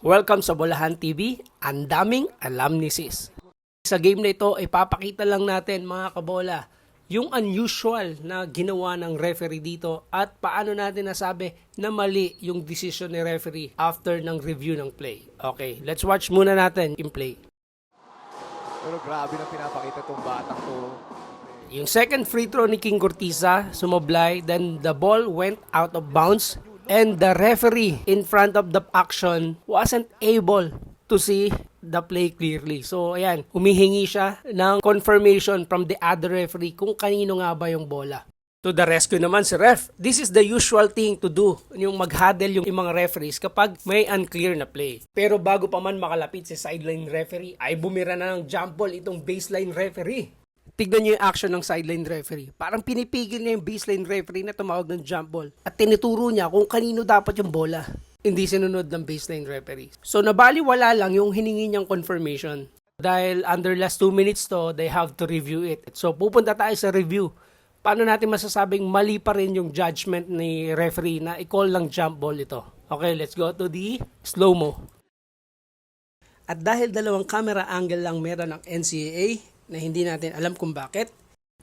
Welcome sa Bolahan TV, ang daming alam ni sis. Sa game na ito, ipapakita lang natin mga kabola yung unusual na ginawa ng referee dito at paano natin nasabi na mali yung decision ni referee after ng review ng play. Okay, let's watch muna natin yung play. Pero grabe na pinapakita tong batang to. Yung second free throw ni King Cortiza, sumablay, then the ball went out of bounds and the referee in front of the action wasn't able to see the play clearly. So, ayan, humihingi siya ng confirmation from the other referee kung kanino nga ba yung bola. To the rescue naman si ref. This is the usual thing to do, yung mag-huddle yung, mga referees kapag may unclear na play. Pero bago pa man makalapit si sideline referee, ay bumira na ng jump ball itong baseline referee. Tignan niyo yung action ng sideline referee. Parang pinipigil niya yung baseline referee na tumawag ng jump ball. At tinuturo niya kung kanino dapat yung bola. Hindi sinunod ng baseline referee. So nabaliwala lang yung hiningi niyang confirmation. Dahil under last 2 minutes to, they have to review it. So pupunta tayo sa review. Paano natin masasabing mali pa rin yung judgment ni referee na i-call lang jump ball ito? Okay, let's go to the slow-mo. At dahil dalawang camera angle lang meron ng NCAA na hindi natin alam kung bakit,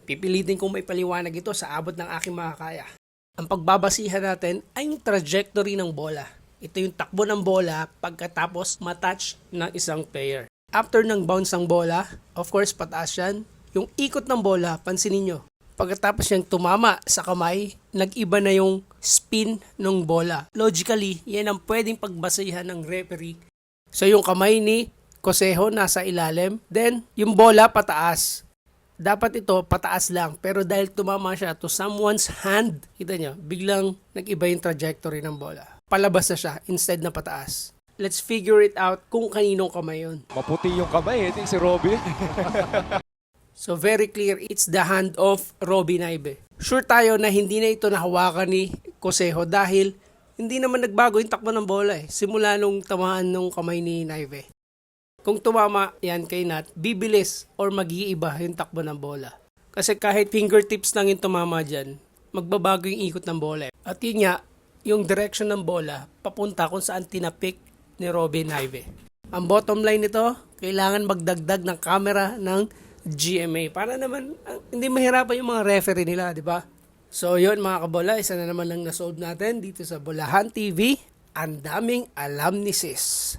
pipilitin kong may paliwanag ito sa abot ng aking makakaya. Ang pagbabasihan natin ay yung trajectory ng bola. Ito yung takbo ng bola pagkatapos matouch ng isang player. After ng bounce ng bola, of course pataas yan, yung ikot ng bola, pansinin nyo, pagkatapos niyang tumama sa kamay, nag-iba na yung spin ng bola. Logically, yan ang pwedeng pagbasihan ng referee So yung kamay ni Koseho nasa ilalim, then yung bola pataas. Dapat ito pataas lang, pero dahil tumama siya to someone's hand, kita nyo, biglang nag-iba yung trajectory ng bola. Palabas na siya instead na pataas. Let's figure it out kung kaninong kamay yun. Maputi yung kamay. Ito si Robby. So very clear, it's the hand of Robin Ibe. Sure tayo na hindi na ito nahawakan ni Koseho dahil hindi naman nagbago yung takbo ng bola eh. Simula nung tamahan nung kamay ni Naive. Kung tumama yan kay Nat, bibilis or mag-iiba yung takbo ng bola. Kasi kahit fingertips lang yung tumama dyan, magbabago yung ikot ng bola. At yun nga, yung direction ng bola, papunta kung saan tinapik ni Robin Naive. Ang bottom line nito, kailangan magdagdag ng camera ng GMA para naman hindi mahirapan yung mga referee nila, di ba? So yun mga kabola, isa na naman lang na-solve natin dito sa Bolahan TV. Ang daming alam ni sis.